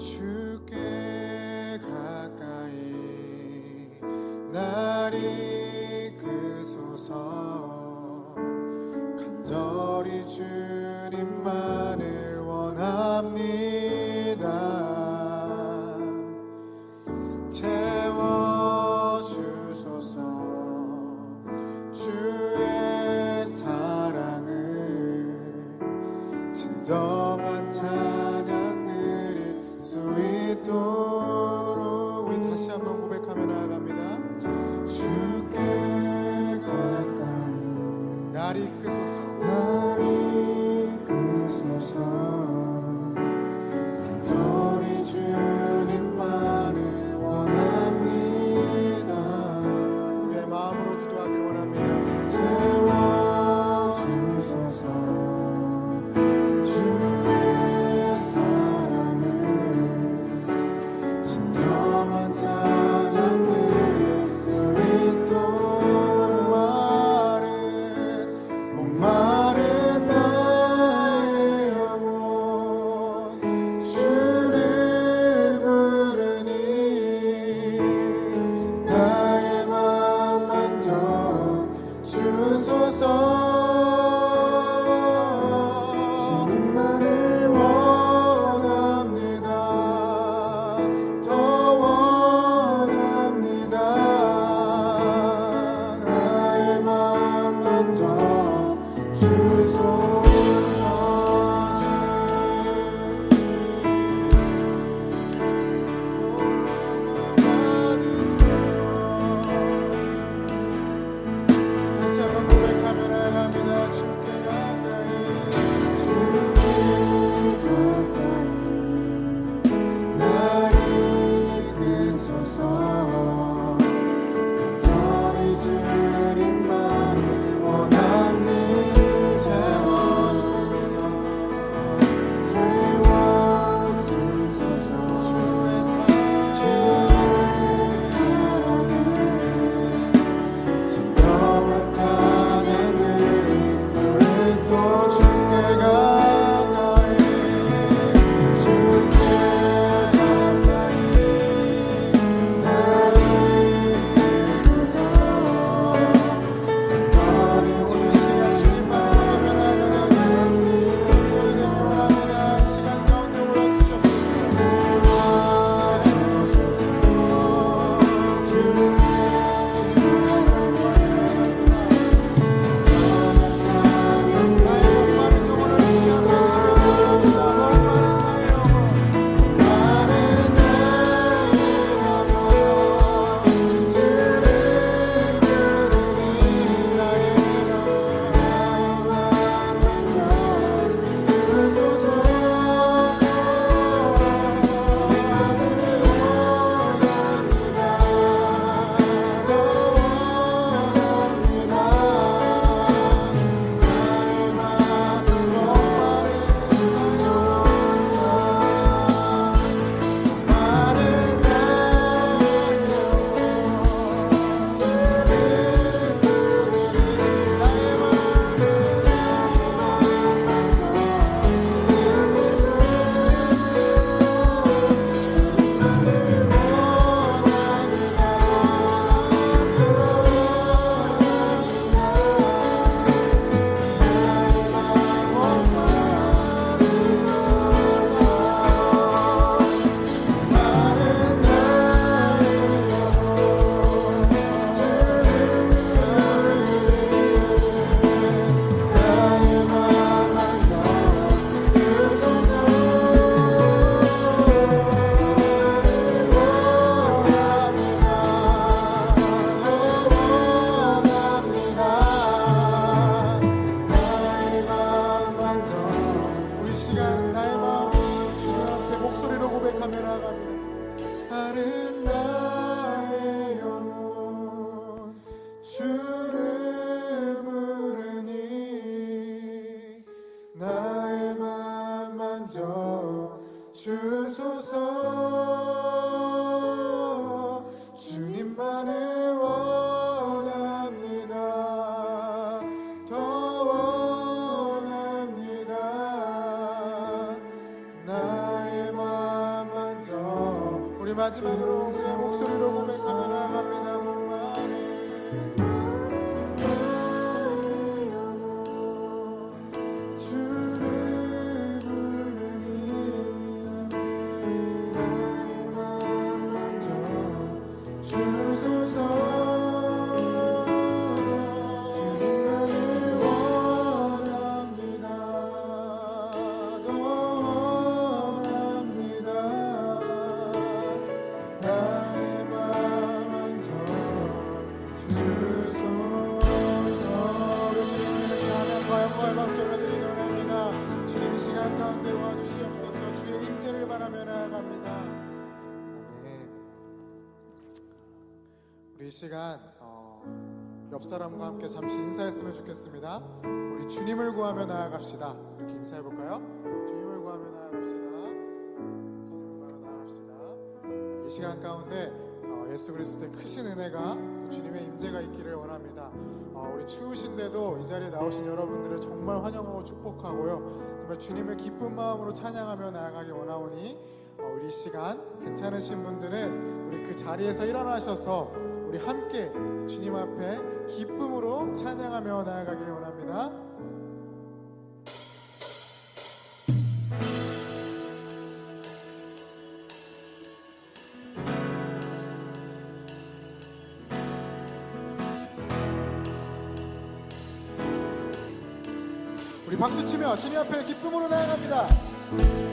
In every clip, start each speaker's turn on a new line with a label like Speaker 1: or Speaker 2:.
Speaker 1: 주께 가까이 날이 날이 마지막으로 우리의 목소리 함께 잠시 인사했으면 좋겠습니다. 우리 주님을 구하며 나아갑시다. 이렇게 인사해 볼까요? 주님을 구하며 나아갑시다. 주님을 구하며 나아갑시다. 이 시간 가운데 어, 예수 그리스도의 크신 은혜가 또 주님의 임재가 있기를 원합니다. 어, 우리 추우신데도 이 자리에 나오신 여러분들을 정말 환영하고 축복하고요. 정말 주님을 기쁜 마음으로 찬양하며 나아가길 원하오니 어, 우리 이 시간 괜찮으신 분들은 우리 그 자리에서 일어나셔서 우리 함께 주님 앞에 기쁨으로 찬양하며 나아가길 원합니다. 우리 박수 치며 주님 앞에 기쁨으로 나아갑니다.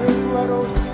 Speaker 1: Areruaros.